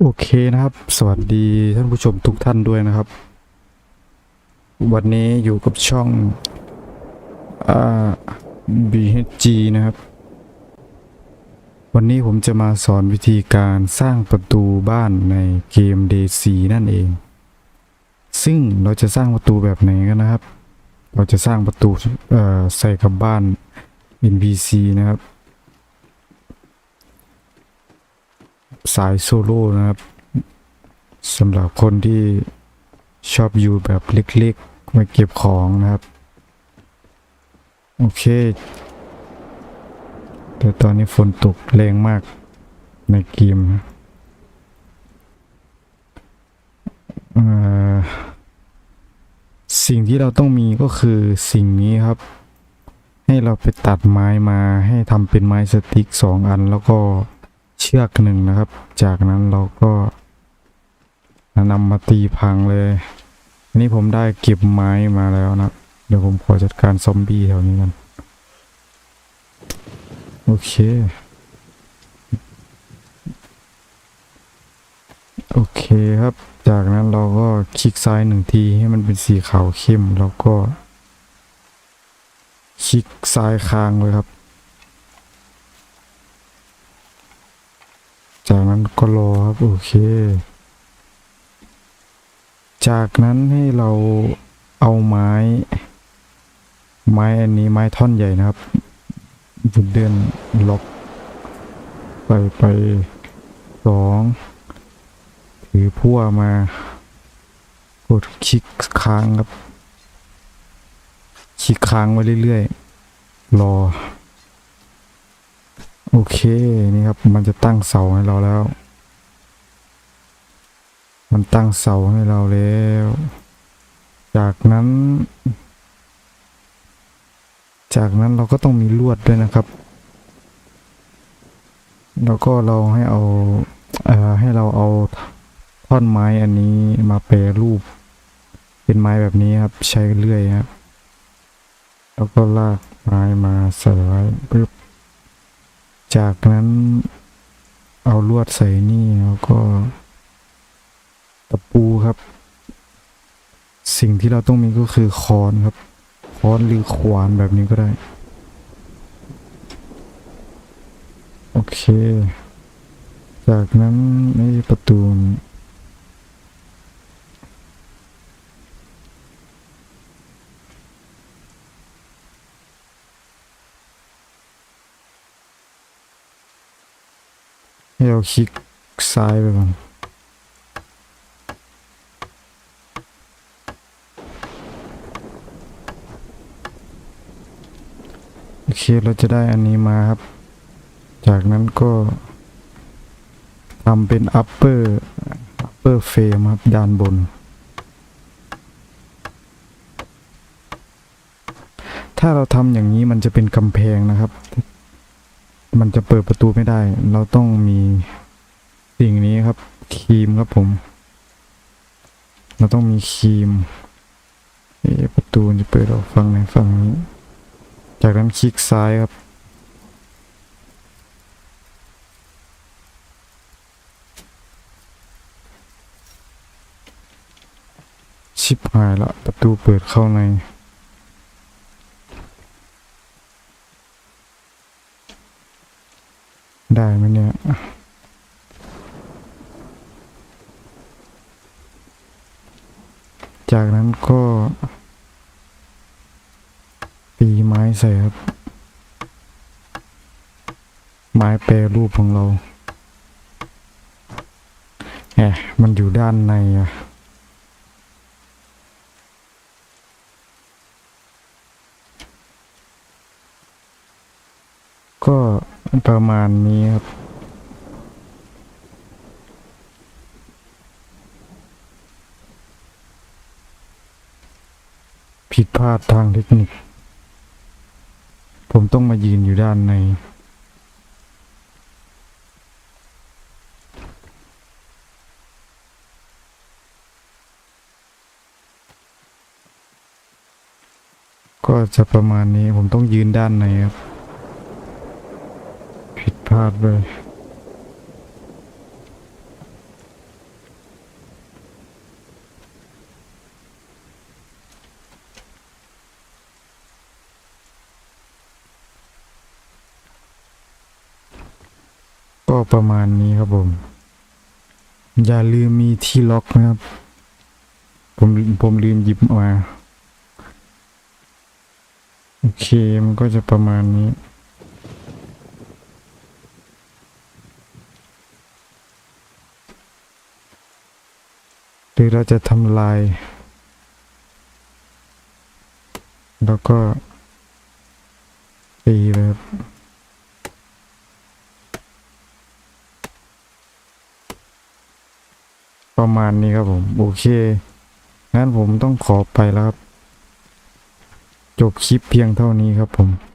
โอเคนะครับ สวัสดีท่านผู้ชมทุกท่านด้วยนะครับ วันนี้อยู่กับช่องอ่า BHG นะครับ วันนี้ผมจะมาสอนวิธีการสร้างประตูบ้านในเกม DC นั่นเอง ซึ่งเราจะสร้างประตูแบบไหนกันนะครับ เราจะสร้างประตูใส่กับบ้าน NPC นะครับ สายโซโล่นะครับสำหรับคนที่ชอบอยู่แบบเล็กๆไว้เก็บของนะครับ โอเค แต่ตอนนี้ฝนตกแรงมากในเกมสิ่งที่เราต้องมีก็คือสิ่งนี้ครับ ให้เราไปตัดไม้มาให้ทำเป็นไม้สติ๊กสองอันแล้วก็ ชือกหนึ่งนะครับ จากนั้นเราก็นำมาตีพังเลยอันนี้ผมได้เก็บไม้มาแล้วนะ เดี๋ยวผมขอจัดการซอมบี้แถวนี้กันโอเค โอเคครับ จากนั้นเราก็คลิกซ้ายหนึ่งทีให้มันเป็นสีขาวเข้มแล้วก็ คลิกซ้ายค้างเลยครับ จากนั้นก็รอครับโอเค จากนั้นให้เราเอาไม้ ไม้อันนี้ไม้ท่อนใหญ่นะครับบุนเดินล็อกไปไปสองถือพั่วมากดคลิกค้างครับคลิกค้างไว้เรื่อยๆ รอ โอเคนี่ครับ มันจะตั้งเสาให้เราแล้ว มันตั้งเสาให้เราแล้ว จากนั้น จากนั้นเราก็ต้องมีลวดด้วยนะครับ แล้วก็เราให้เอาเอ่อให้เราเอาท่อนไม้อันนี้มาแปรรูป เป็นไม้แบบนี้ครับ ใช้เลื่อยครับ แล้วก็ลากไม้มาใส่ไว้ปึ๊บ จากนั้นเอาลวดใส่นี่แล้วก็ ตะปูครับ สิ่งที่เราต้องมีก็คือค้อนครับค้อนหรือขวานแบบนี้ก็ได้ โอเค จากนั้นไอ้ประตู ให้เราคลิกซ้ายไปก่อนโอเคเราจะได้อันนี้มาครับ จากนั้นก็ทำเป็น upper upper frame ครับ ด้านบน ถ้าเราทำอย่างนี้มันจะเป็นกำแพงนะครับ มันจะเปิดประตูไม่ได้ เราต้องมีสิ่งนี้ครับครีมครับผม เราต้องมีครีมประตูจะเปิดออกฝั่งไหนฝั่งนี้ จากนั้นคลิกซ้ายครับ ชิบหายละประตูเปิดเข้าใน ได้ไหมเนี่ยจากนั้นก็ตีไม้ใส่ครับ ไม้แปรรูปของเราแหมมันอยู่ด้านในอะก็ ประมาณนี้ครับผิดพลาดทางเทคนิค ผมต้องมายืนอยู่ด้านใน ก็จะประมาณนี้ผมต้องยืนด้านในครับ ขาดเลยก็ประมาณนี้ครับผม อย่าลืมมีที่ล็อกนะครับ ผมผมลืมหยิบมา โอเค มันก็จะประมาณนี้ หรือเราจะทำลาย แล้วก็ตีเลยครับประมาณนี้ครับผม โอเค งั้นผมต้องขอไปแล้วครับ จบคลิปเพียงเท่านี้ครับผม